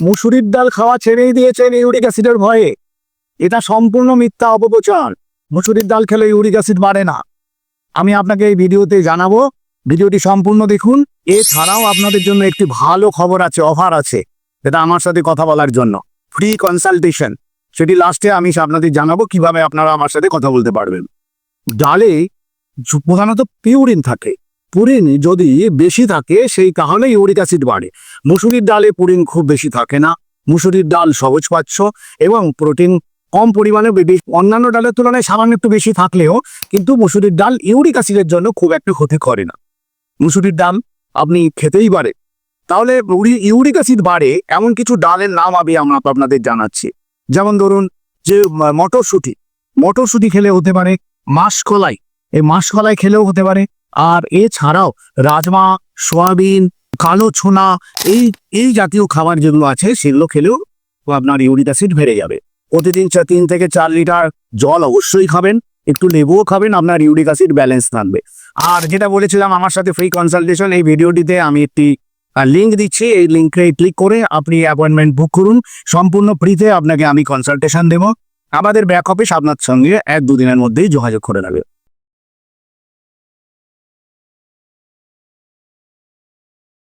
মুসুরির ডাল খাওয়া ছেড়েই দিয়েছেন ইউরিক অ্যাসিডের ভয়ে। এটা সম্পূর্ণ মিথ্যা অপপ্রচার। মুসুরির ডাল খেলে ইউরিক অ্যাসিড বাড়ে না। আমি আপনাকে এই ভিডিওতে জানাব, ভিডিওটি সম্পূর্ণ দেখুন। এছাড়াও আপনাদের জন্য একটি ভালো খবর আছে, অফার আছে। যেটা আমার সাথে কথা বলার জন্য। ফ্রি কনসালটেশন সেটি লাস্টে আমি আপনাদের জানাব কীভাবে আপনারা আমার সাথে কথা বলতে পারবেন। ডালে প্রধানত পিউরিন থাকে। পুরিন যদি বেশি থাকে, সেই কারণে ইউরিক অ্যাসিড বাড়ে। মুসুরির ডালে পুরিন খুব বেশি থাকে না। মুসুরির ডাল সহজ পাচ্ছ এবং প্রোটিন কম পরিমাণে অন্যান্য ডালের তুলনায় সামান্য একটু বেশি থাকলেও কিন্তু মুসুরির ডাল ইউরিক অ্যাসিডের জন্য খুব একটা ক্ষতি করে না। মুসুরির ডাল আপনি খেতেই পারে তাহলে উরি- ইউরিক অ্যাসিড বাড়ে এমন কিছু ডালের নাম আমি আমরা আপনাদের জানাচ্ছি। যেমন ধরুন যে মটরশুঁটি। মটরশুঁটি খেলে হতে পারে মাসকলাই। এই মাসকলাই খেলেও হতে পারে। আর এছাড়াও রাজমা, সয়াবিন, কালো ছোনা, এই এই জাতীয় খাবার যেগুলো আছে সেগুলো খেলেও আপনার ইউরিক অ্যাসিড বেড়ে যাবে। প্রতিদিন তিন থেকে চার লিটার জল অবশ্যই খাবেন, একটু লেবুও খাবেন, আপনার ইউরিক অ্যাসিড ব্যালেন্স থাকবে। আর যেটা বলেছিলাম আমার সাথে ফ্রি কনসালটেশন এই ভিডিওটিতে আমি একটি লিঙ্ক দিচ্ছি, এই লিঙ্কে ক্লিক করে আপনি অ্যাপয়েন্টমেন্ট বুক করুন। সম্পূর্ণ ফ্রিতে আপনাকে আমি কনসালটেশন দেবো। আমাদের ব্যাক অফিস আপনার সঙ্গে এক দুদিনের মধ্যেই যোগাযোগ করে নেবে।